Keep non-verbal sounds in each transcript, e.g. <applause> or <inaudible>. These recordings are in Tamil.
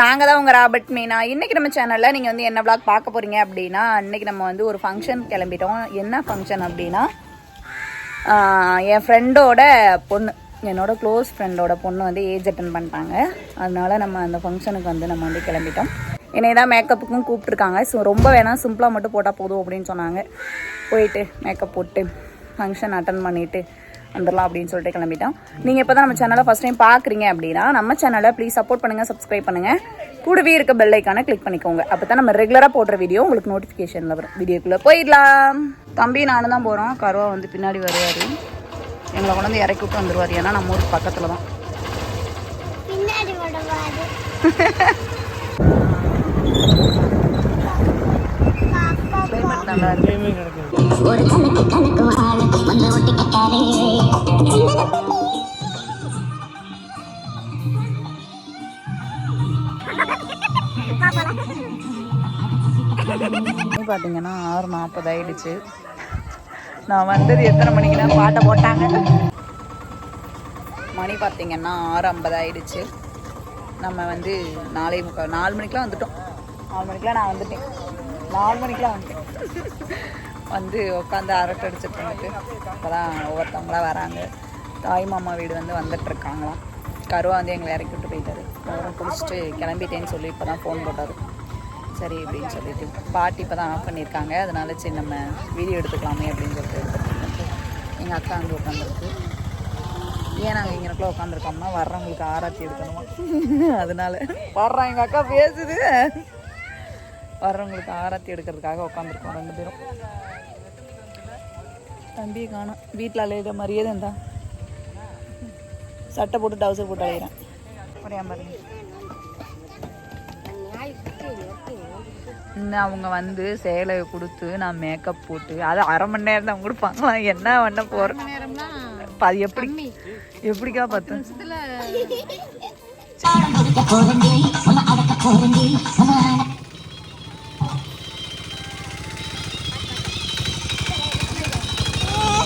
நாங்கள் தான் உங்கள் ராபர்ட் மீனா இன்றைக்கி நம்ம சேனலில் நீங்கள் வந்து என்ன ப்ளாக் பார்க்க போகிறீங்க அப்படின்னா இன்றைக்கி நம்ம வந்து ஒரு ஃபங்க்ஷன் கிளம்பிட்டோம். என்ன ஃபங்க்ஷன் அப்படின்னா என் ஃப்ரெண்டோட பொண்ணு என்னோடய க்ளோஸ் ஃப்ரெண்டோட பொண்ணு வந்து ஏஜ் அட்டன் பண்ணிட்டாங்க. அதனால நம்ம அந்த ஃபங்க்ஷனுக்கு வந்து நம்ம வந்து கிளம்பிட்டோம். என்னை தான் மேக்கப்புக்கும் கூப்பிட்ருக்காங்க ஸோ ரொம்ப வேணாம் சிம்பிளாக மட்டும் போட்டால் போதும் அப்படின்னு சொன்னாங்க. போயிட்டு மேக்கப் போட்டு ஃபங்க்ஷன் அட்டன் பண்ணிவிட்டு வந்துடலாம் அப்படின்னு சொல்லிட்டு கிளம்பிட்டோம். நீங்கள் இப்போ தான் நம்ம சேனலை ஃபஸ்ட் டைம் பார்க்குறீங்க அப்படின்னா நம்ம சேனலை ப்ளீஸ் சப்போர்ட் பண்ணுங்கள் சப்ஸ்கிரைப் பண்ணுங்கள் கூடவே இருக்க பெல் ஐக்கானை கிளிக் பண்ணிக்கோங்க. அப்போ தான் நம்ம ரெகுலராக போடுற வீடியோ உங்களுக்கு நோட்டிஃபிகேஷனில் வரும். வீடியோக்குள்ளே போயிடலாம். தம்பி நானும் தான் போகிறோம் கருவா வந்து பின்னாடி வருவார். எங்களை கொண்டு இறக்கி விட்டு வந்துடுவார் ஏன்னா நம்ம ஊருக்கு பக்கத்தில் தான் பின்னாடி <laughs> நல்லா இருக்கு. பார்த்தீங்கன்னா ஆறு நாற்பது ஆயிடுச்சு. நான் வந்தது எத்தனை மணிக்குன்னா பாட்டை போட்டாங்க. மணி பார்த்தீங்கன்னா ஆறு ஐம்பது ஆயிடுச்சு. நம்ம வந்து நாலே முக்கால் நாலு மணிக்கெலாம் வந்துட்டோம். நாலு மணிக்கெலாம் நான் வந்துட்டேன். நாலு மணிக்கெலாம் வந்துட்டேன் வந்து உட்காந்து அரட்டை அடிச்சிட்டு இருந்துட்டு இப்போ தான் ஒவ்வொருத்தவங்களாம் வராங்க. தாய் மாமா வீடு வந்து வந்துட்டுருக்காங்களாம் கருவா வந்து எங்களை இறக்கி விட்டு போயிட்டாரு. அவரும் குடிச்சிட்டு கிளம்பிட்டேன்னு சொல்லி இப்போ தான் ஃபோன் போட்டார். சரி அப்படின்னு சொல்லிட்டு பாட்டி இப்போ தான் ஆஃப் பண்ணியிருக்காங்க. அதனால சரி நம்ம வீடியோ எடுத்துக்கலாமே அப்படின்னு சொல்லிட்டு எங்கள் அக்கா அங்கே உட்காந்துருக்கு ஏன் நாங்கள் இங்கனக்குள்ள உட்காந்துருக்கோம்னா வர்றவங்களுக்கு ஆராய்ச்சி எடுக்கணுமா? <laughs> அதனால வர்றான் எங்கள் அக்கா பேசுது. வர்றவங்களுக்கு ஆராத்தி எடுக்கிறதுக்காக உட்காந்துருக்கோம் ரெண்டு பேரும். தம்பியை காணும். வீட்டில் அலையிற மாதிரியே தான் இருந்தா. சட்டை போட்டு டவுசர் போட்டு அலையிறேன். இன்னும் அவங்க வந்து சேலை கொடுத்து நான் மேக்கப் போட்டு அது அரை மணி நேரம் தான் கொடுப்பாங்களா என்ன பண்ண போறேன்? அது எப்படி? எப்படிக்கா பத்து எவ்வளவு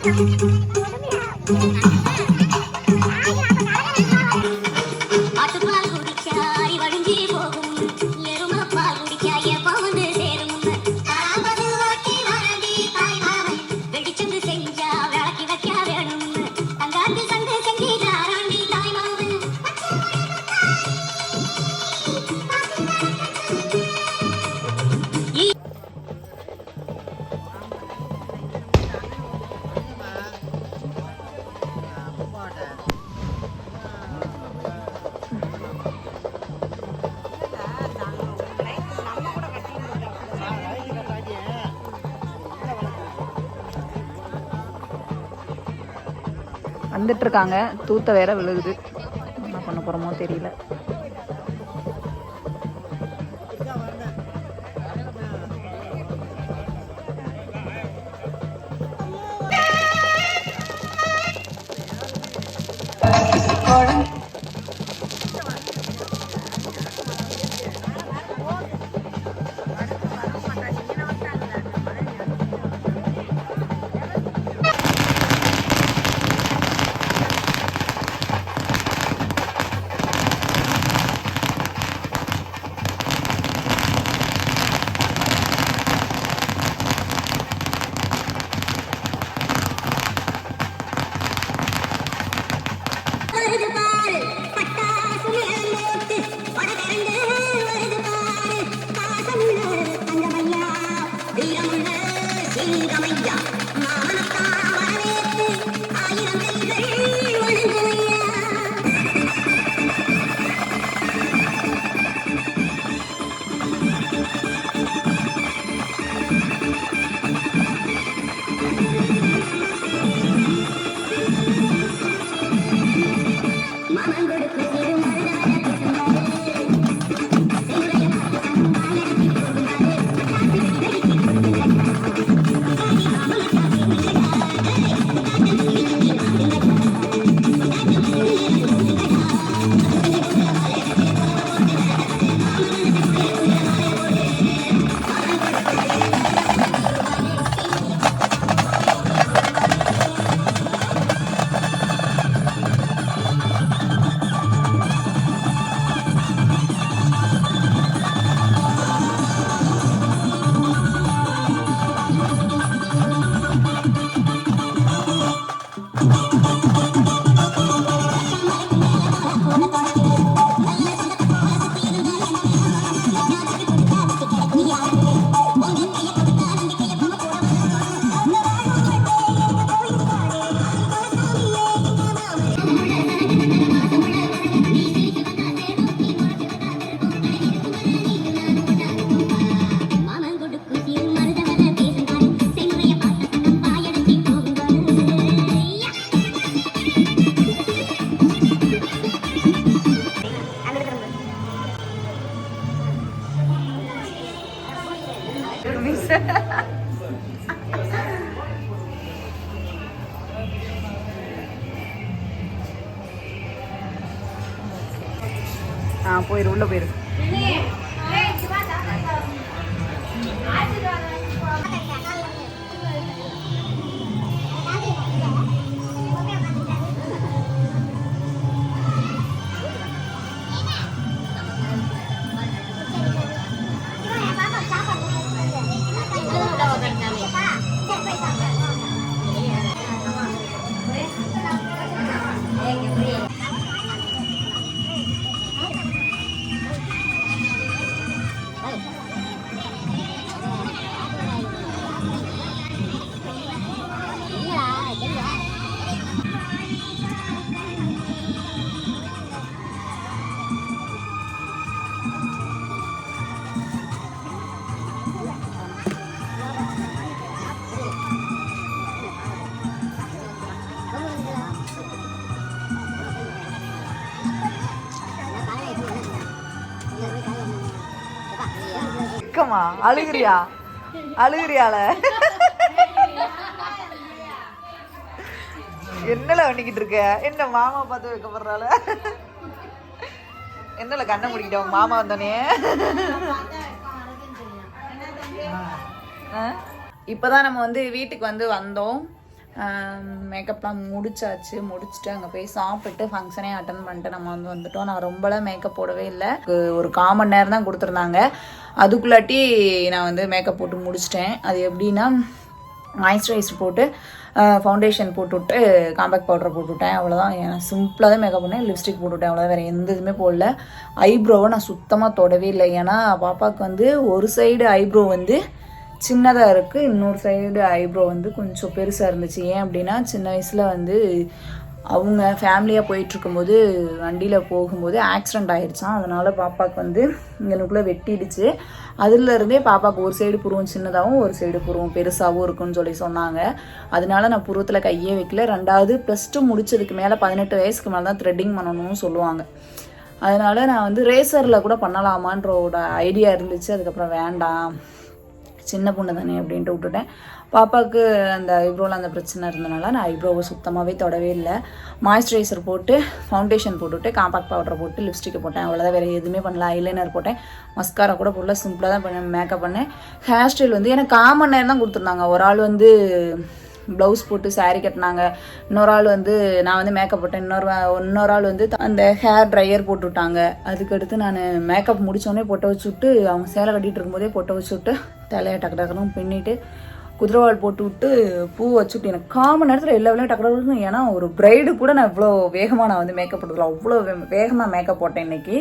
啊！வந்துட்டு இருக்காங்க தூத்த வேற விழுகுது. என்ன பண்ண போறோமோ தெரியல. ஆ போயிரு உள்ள போயிரு வெக்கமா அழுகிறியா? அழுகிறியால? என்னல பண்ணிக்கிட்டு இருக்க? என்ன மாமா பார்த்து வைக்கப்படுறால என்னல கண்ணை முடிக்கிட்ட உங்க மாமா வந்தோடனே இப்போதான் நம்ம வந்து வீட்டுக்கு வந்து வந்தோம். மேக்கப்லாம் முடிச்சாச்சு. முடிச்சுட்டு அங்கே போய் சாப்பிட்டு ஃபங்க்ஷனே அட்டன் பண்ணிட்டு நம்ம வந்து வந்துட்டோம். நான் ரொம்பலாம் மேக்கப் போடவே இல்லை. ஒரு கால் நேரம் தான் கொடுத்துருந்தாங்க. அதுக்குள்ளாட்டி நான் வந்து மேக்கப் போட்டு முடிச்சிட்டேன். அது எப்படின்னா மாய்ஸ்சரைசர் போட்டு ஃபவுண்டேஷன் போட்டுவிட்டு காம்பேக்ட் பவுடர் போட்டுவிட்டேன் அவ்வளோதான் சிம்பிளாக தான் மேக்கப் பண்ணேன். லிப்ஸ்டிக் போட்டுவிட்டேன் அவ்வளோதான் வேறு எந்த இதுவுமே போடல. ஐப்ரோவை நான் சுத்தமாக தொடவே இல்லை. ஏன்னா பாப்பாவுக்கு வந்து ஒரு சைடு ஐப்ரோ வந்து சின்னதாக இருக்குது இன்னொரு சைடு ஐப்ரோ வந்து கொஞ்சம் பெருசாக இருந்துச்சு. ஏன் அப்படின்னா சின்ன வயசில் வந்து அவங்க ஃபேமிலியாக போயிட்டுருக்கும்போது வண்டியில் போகும்போது ஆக்சிடெண்ட் ஆயிடுச்சான் அதனால் பாப்பாவுக்கு வந்து இங்கனுக்குள்ளே வெட்டிடுச்சு. அதுலேருந்தே பாப்பாவுக்கு ஒரு சைடு புருவம் சின்னதாகவும் ஒரு சைடு புருவம் பெருசாகவும் இருக்குன்னு சொல்லி சொன்னாங்க. அதனால நான் புருவத்தில் கையே வைக்கல. ரெண்டாவது ப்ளஸ் டூ முடிச்சதுக்கு மேலே பதினெட்டு வயசுக்கு மேலே தான் த்ரெட்டிங் பண்ணணும்னு சொல்லுவாங்க. அதனால் நான் வந்து ரேசரில் கூட பண்ணலாமான்ற ஒரு ஐடியா இருந்துச்சு. அதுக்கப்புறம் வேண்டாம். சின்ன பொண்ணு தானே அப்படின்ட்டு விட்டுட்டேன். பாப்பாவுக்கு அந்த ஐப்ரோவில் அந்த பிரச்சனை இருந்தனால நான் ஐப்ரோவை சுத்தமாகவே தொடவே இல்லை. மாய்ஸ்சரைசர் போட்டு ஃபவுண்டேஷன் போட்டுவிட்டு காம்பாக்ட் பவுடர் போட்டு லிப்ஸ்டிக் போட்டேன். அவ்வளோதான் வேறு எதுவுமே பண்ணல. ஐலைனர் போட்டேன். மஸ்காரா கூட போடல. சிம்பிளாக தான் பண்ணேன் மேக்கப் பண்ணேன். ஹேர் ஸ்டைல் வந்து எனக்கு காமன் நேரம் தான் கொடுத்துருந்தாங்க. ஒரு ஆள் வந்து ப்ளவுஸ் போட்டு சாரீ கட்டினாங்க. இன்னொரு ஆள் வந்து நான் வந்து மேக்கப் போட்டேன். இன்னொரு இன்னொரு ஆள் வந்து அந்த ஹேர் ட்ரையர் போட்டு விட்டாங்க. அதுக்கடுத்து நான் மேக்கப் முடித்தோடனே பொட்டை வச்சு விட்டு அவங்க சேலை கட்டிட்டு இருக்கும்போதே பொட்டை வச்சு விட்டு தலையை டக்கு டக்குனு பின்னிட்டு குதிரவால் போட்டு விட்டு பூ வச்சுட்டு எனக்கு காமன் நேரத்தில் எல்லா வேலையும் டக்கு டக்குனு ஏன்னா ஒரு பிரைடு கூட நான் இவ்வளோ வேகமாக நான் வந்து மேக்கப் போட்டதில்ல அவ்வளோ வேகமாக மேக்கப் போட்டேன் இன்னைக்கு.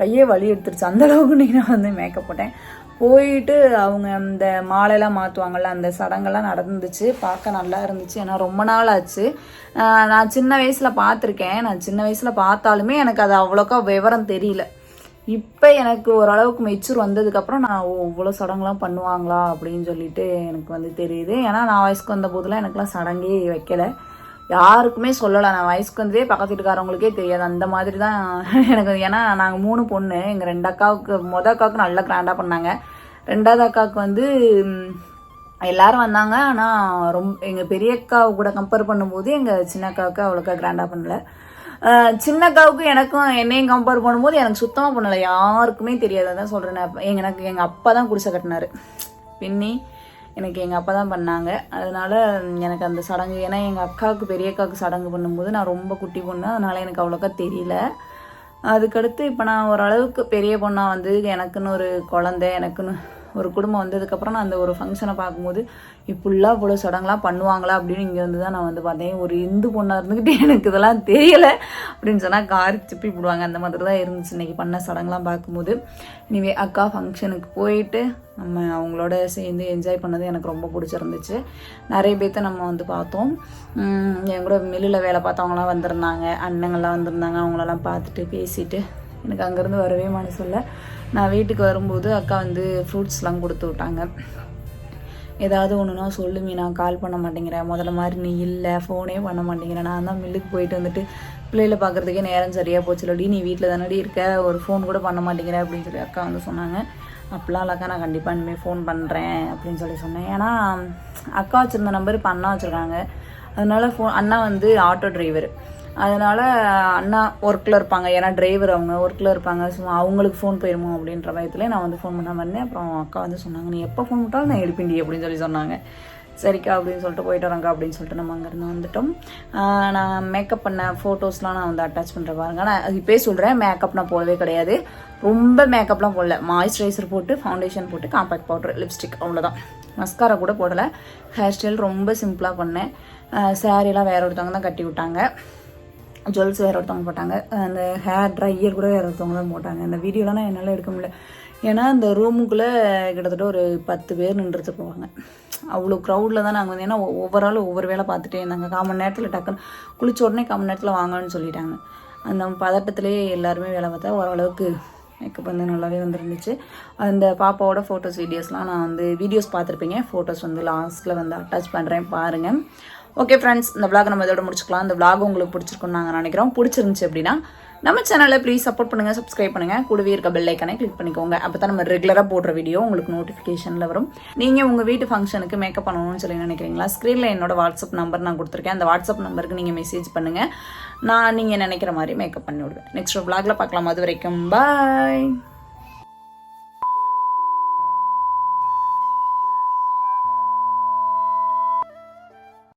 கையே வலி எடுத்துருச்சு. அந்தளவுக்கு இன்னைக்கு நான் வந்து மேக்கப் போட்டேன். போயிட்டு அவங்க அந்த மாலையெல்லாம் மாற்றுவாங்கள்ல அந்த சடங்கெல்லாம் நடந்துச்சு. பார்க்க நல்லா இருந்துச்சு. ஏன்னா ரொம்ப நாள் ஆச்சு. நான் சின்ன வயசில் பார்த்துருக்கேன். நான் சின்ன வயசில் பார்த்தாலுமே எனக்கு அது அவ்வளோக்கா விவரம் தெரியல. இப்போ எனக்கு ஓரளவுக்கு மெச்சூர் வந்ததுக்கப்புறம் நான் இவ்வளோ சடங்குலாம் பண்ணுவாங்களா? அப்படின்னு சொல்லிட்டு எனக்கு வந்து தெரியுது. ஏன்னா நான் வயசுக்கு வந்த போதெல்லாம் எனக்குலாம் சடங்கே வைக்கலை. யாருக்குமே சொல்லலை. நான் வயசுக்கு வந்ததே பக்கத்து வீட்டுக்காரவங்களுக்கே தெரியாது. அந்த மாதிரி தான் <laughs> எனக்கு ஏன்னா நாங்கள் மூணு பொண்ணு. எங்கள் ரெண்டு அக்காவுக்கு மொதல் அக்காவுக்கு நல்லா கிராண்டாக பண்ணாங்க. ரெண்டாவது அக்காவுக்கு வந்து எல்லாரும் வந்தாங்க. ஆனால் ரொம்ப எங்கள் பெரிய அக்காவை கூட கம்பேர் பண்ணும்போது எங்கள் சின்ன அக்காவுக்கு அவ்வளோக்கா கிராண்டாக பண்ணலை. சின்னக்காவுக்கும் சின்ன எனக்கும் என்னையும் கம்பேர் பண்ணும்போது எனக்கு சுத்தமாக பண்ணலை யாருக்குமே தெரியாது. அதான் சொல்கிறேன் எனக்கு எங்கள் அப்பா தான் குடிசை கட்டினாரு. பின்னி எனக்கு எங்கள் அப்பா தான் பண்ணாங்க. அதனால எனக்கு அந்த சடங்கு ஏன்னா எங்கள் அக்காவுக்கு பெரிய அக்காவுக்கு சடங்கு பண்ணும்போது நான் ரொம்ப குட்டி பொண்ணு அதனால எனக்கு அவ்வளோக்கா தெரியல. அதுக்கடுத்து இப்போ நான் ஓரளவுக்கு பெரிய பொண்ணாக வந்து எனக்குன்னு ஒரு குழந்தை எனக்குன்னு ஒரு குடும்பம் வந்ததுக்கப்புறம் நான் அந்த ஒரு ஃபங்க்ஷனை பார்க்கும்போது இப்படிலாம் இவ்வளோ சடங்குலாம் பண்ணுவாங்களா? அப்படின்னு இங்கே வந்து தான் நான் வந்து பார்த்தேன். ஒரு இந்து பொண்ணாக இருந்துக்கிட்டு <laughs> எனக்கு இதெல்லாம் தெரியலை அப்படின்னு சொன்னால் கார் சிப்பி போடுவாங்க. அந்த மாதிரி தான் இருந்துச்சு இன்னைக்கு பண்ண சடங்குலாம் பார்க்கும்போது. இனிவே அக்கா ஃபங்க்ஷனுக்கு போயிட்டு நம்ம அவங்களோட சேர்ந்து என்ஜாய் பண்ணது எனக்கு ரொம்ப பிடிச்சிருந்துச்சு. நிறைய பேர்த்த நம்ம வந்து பார்த்தோம். என் கூட மில்லில் வேலை பார்த்தவங்களாம் வந்திருந்தாங்க. அண்ணங்கள்லாம் வந்திருந்தாங்க. அவங்களெல்லாம் பார்த்துட்டு பேசிட்டு எனக்கு அங்கேருந்து வரவே மனசு இல்லை. நான் வீட்டுக்கு வரும்போது அக்கா வந்து ஃப்ரூட்ஸ்லாம் கொடுத்து விட்டாங்க. ஏதாவது ஒன்றுனா சொல்லு நான் கால் பண்ண மாட்டேங்கிறேன். முதல்ல மாதிரி நீ இல்லை ஃபோனே பண்ண மாட்டேங்கிற நான் தான் மில்லுக்கு போயிட்டு வந்துட்டு பிள்ளைகளை பார்க்குறதுக்கே நேரம் சரியாக போச்சுலடி நீ வீட்டில் தானடி இருக்க ஒரு ஃபோன் கூட பண்ண மாட்டேங்கிற அப்படின்னு சொல்லி அக்கா வந்து சொன்னாங்க. அப்படிலாம் இல்லக்கா நான் கண்டிப்பாக இனிமேல் ஃபோன் பண்ணுறேன் அப்படின்னு சொல்லி சொன்னேன். ஏன்னா அக்கா வச்சுருந்த நம்பர் இப்போ அண்ணா வச்சுருக்காங்க. அதனால ஃபோன் அண்ணா வந்து ஆட்டோ டிரைவர் அதனால அண்ணா ஒர்க்கில் இருப்பாங்க. ஏன்னா டிரைவர் அவங்க ஒர்க்கில் இருப்பாங்க. ஸோ அவங்களுக்கு ஃபோன் போயிருமோ அப்படின்ற பயத்துல நான் வந்து ஃபோன் பண்ணாமல் இருந்தேன் அப்புறம் அக்கா வந்து சொன்னாங்க நீ எப்போ ஃபோன் பண்ணாலும் நான் எடுப்பிண்டி அப்படின்னு சொல்லி சொன்னாங்க. சரிக்கா அப்படின்னு சொல்லிட்டு போயிட்டு வரோங்க்கா அப்படின்னு சொல்லிட்டு நம்ம அங்கேருந்து வந்துட்டோம். நான் மேக்கப் பண்ண ஃபோட்டோஸ்லாம் நான் வந்து அட்டாச் பண்ணுற பாருங்க. நான் அது இப்போயே சொல்கிறேன் மேக்கப் நான் போடவே கிடையாது. ரொம்ப மேக்கப்லாம் போடல. மாய்ஸ்சரைசர் போட்டு ஃபவுண்டேஷன் போட்டு காம்பேக்ட் பவுடர் லிப்ஸ்டிக் அவ்வளோதான் மஸ்காரா கூட போடலை. ஹேர் ஸ்டைல் ரொம்ப சிம்பிளாக பண்ணேன். சாரீலாம் வேற ஒருத்தவங்க தான் கட்டி விட்டாங்க. ஜுவல்ஸ் வேறு ஒருத்தவங்க போட்டாங்க. அந்த ஹேர் ட்ரையர் கூட வேறு ஒருத்தவங்க தான் போட்டாங்க. அந்த வீடியோலாம் நான் என்னால் எடுக்க முடியல. ஏன்னா இந்த ரூமுக்குள்ளே கிட்டத்தட்ட ஒரு பத்து பேர் நின்றுட்டு போவாங்க. அவ்வளோ க்ரௌடில் தான் நாங்கள் வந்து ஏன்னா ஒவ்வொரு ஆளும் ஒவ்வொரு வேலை பார்த்துட்டே இருந்தாங்க. காமன் நேரத்தில் டக்குன்னு குளிச்ச உடனே காமன் நேரத்தில் வாங்கன்னு சொல்லிட்டாங்க. அந்த பதட்டத்திலே எல்லாருமே வேலை பார்த்தா ஓரளவுக்கு மேக்கப் வந்து நல்லாவே வந்துருந்துச்சு. அந்த பாப்பாவோட ஃபோட்டோஸ் வீடியோஸ்லாம் நான் வந்து வீடியோஸ் பார்த்துருப்பீங்க. ஃபோட்டோஸ் வந்து லாஸ்ட்டில் வந்து அட்டாச் பண்ணுறேன் பாருங்கள் ஓகே ஃப்ரெண்ட்ஸ் இந்த விளாக் நம்ம இதோட முடிச்சுக்கலாம். இந்த விளாக் உங்களுக்கு பிடிச்சிருக்கும்னு நாங்கள் நினைக்கிறோம். பிடிச்சிருந்துச்சு அப்படின்னா நம்ம சேனலை ப்ளீஸ் சப்போர்ட் பண்ணுங்கள் சப்ஸ்கிரைப் பண்ணுங்கள் கூடவே இருக்க பெல் ஐக்கனை கிளிக் பண்ணிக்கோங்க. அப்போ தான் நம்ம ரெகுலராக போடுற வீடியோ உங்களுக்கு நோட்டிஃபிகேஷனில் வரும். நீங்கள் உங்கள் வீட்டு ஃபங்க்ஷனுக்கு மேக்கப் பண்ணணும்னு சொல்லி நினைக்கிறீங்களா? ஸ்க்ரீனில் என்னோட வாட்ஸ்அப் நம்பர் நான் கொடுத்துருக்கேன். அந்த வாட்ஸ்அப் நம்பருக்கு நீங்கள் மெசேஜ் பண்ணுங்கள் நான் நீங்கள் நினைக்கிற மாதிரி மேக்கப் பண்ணி விடுவேன் நெக்ஸ்ட் விளாகில் பார்க்கலாம். அது வரைக்கும் பாய்